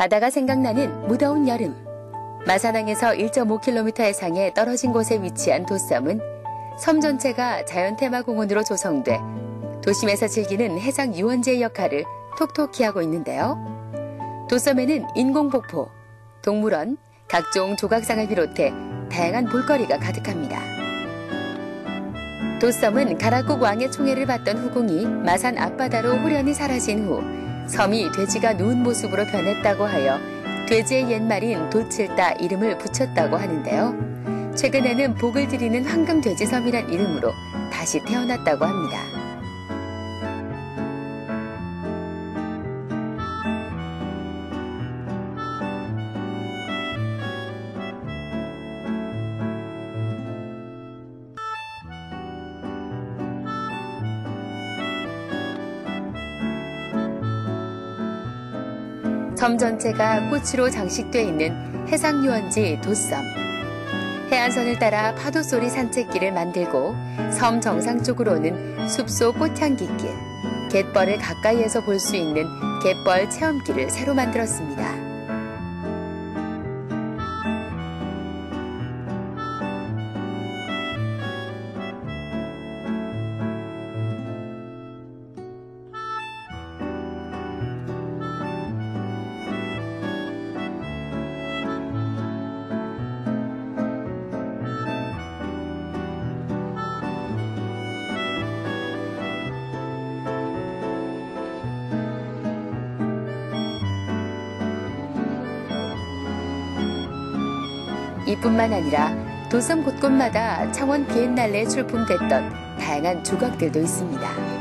바다가 생각나는 무더운 여름. 마산항에서 1.5km 해상에 떨어진 곳에 위치한 도섬은 섬 전체가 자연 테마 공원으로 조성돼 도심에서 즐기는 해상 유원지의 역할을 톡톡히 하고 있는데요. 도섬에는 인공폭포, 동물원, 각종 조각상을 비롯해 다양한 볼거리가 가득합니다. 도섬은 가락국 왕의 총애를 받던 후궁이 마산 앞바다로 호련히 사라진 후 섬이 돼지가 누운 모습으로 변했다고 하여 돼지의 옛말인 도칠다 이름을 붙였다고 하는데요. 최근에는 복을 드리는 황금 돼지섬이란 이름으로 다시 태어났다고 합니다. 섬 전체가 꽃으로 장식돼 있는 해상유원지 도섬. 해안선을 따라 파도 소리 산책길을 만들고 섬 정상 쪽으로는 숲속 꽃향기길, 갯벌을 가까이에서 볼 수 있는 갯벌 체험길을 새로 만들었습니다. 이뿐만 아니라 도섬 곳곳마다 창원 비엔날레에 출품됐던 다양한 조각들도 있습니다.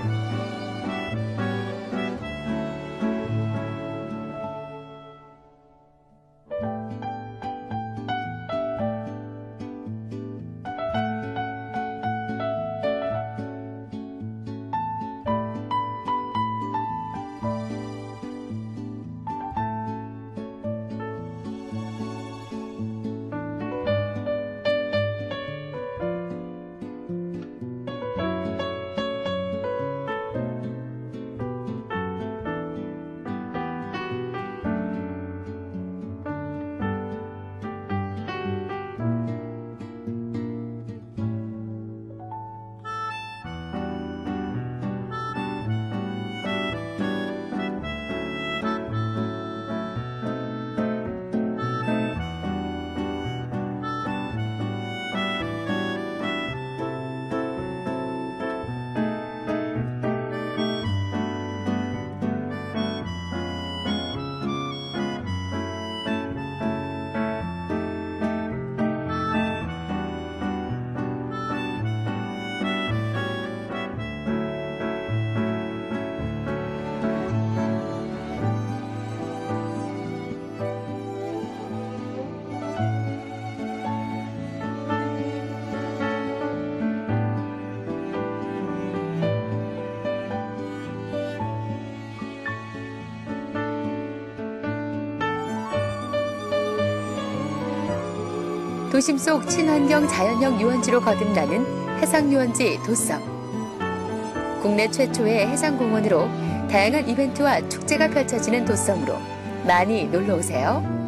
도심 속 친환경 자연형 유원지로 거듭나는 해상유원지 도섬. 국내 최초의 해상공원으로 다양한 이벤트와 축제가 펼쳐지는 도섬으로 많이 놀러 오세요.